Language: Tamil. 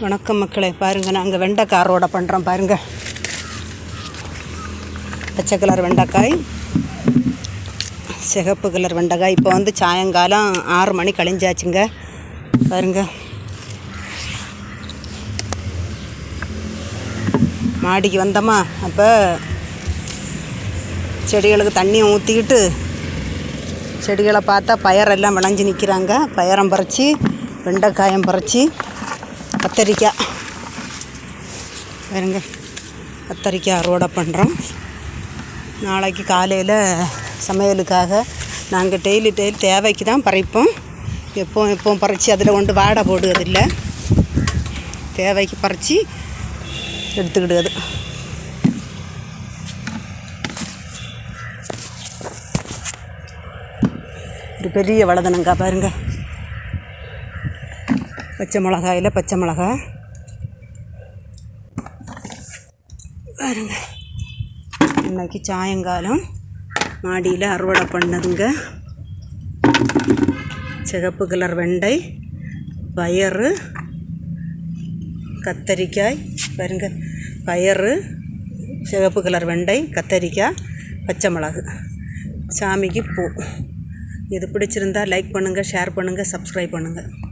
வணக்கம் மக்களே பாருங்கள் நாங்கள் வெண்டைக்காய் அறுவடை பண்ணுறோம் பாருங்கள் பச்சை கலர் வெண்டைக்காய் சிகப்பு கலர் வெண்டைக்காய். இப்போ வந்து சாயங்காலம் ஆறு மணி கழிஞ்சாச்சுங்க. பாருங்க. மாடிக்கு வந்தோமா அப்போ செடிகளுக்கு தண்ணி ஊற்றிக்கிட்டு செடிகளை பார்த்தா பயரெல்லாம் விளைஞ்சி நிற்கிறாங்க பயரம் பறித்து வெண்டைக்காயம் பறித்து கத்தரிக்காய். பாருங்க கத்தரிக்காய் அறுவடை பண்ணுறோம் நாளைக்கு காலையில் சமையலுக்காக நாங்கள் டெய்லி டெய்லி தேவைக்கு தான் பறிப்போம். எப்போவும் எப்போவும் பறித்து அதில் கொண்டு வாடை போடுவதில்லை. தேவைக்கு பறித்து எடுத்துக்கிடுவது. ஒரு பெரிய வளதனங்கா பாருங்க. பச்சை மிளகாயில் பச்சை மிளகா. பாருங்க. இன்னைக்கு சாயங்காலம். மாடியில் அறுவடை பண்ணதுங்க. சிகப்பு கலர் வெண்டை பயறு கத்தரிக்காய். பாருங்க. பயறு சிகப்பு கலர் வெண்டை கத்தரிக்காய் பச்சை மிளகு. சாமிக்கு பூ. இது பிடிச்சிருந்தா லைக் பண்ணுங்கள் ஷேர் பண்ணுங்கள் சப்ஸ்கிரைப் பண்ணுங்கள்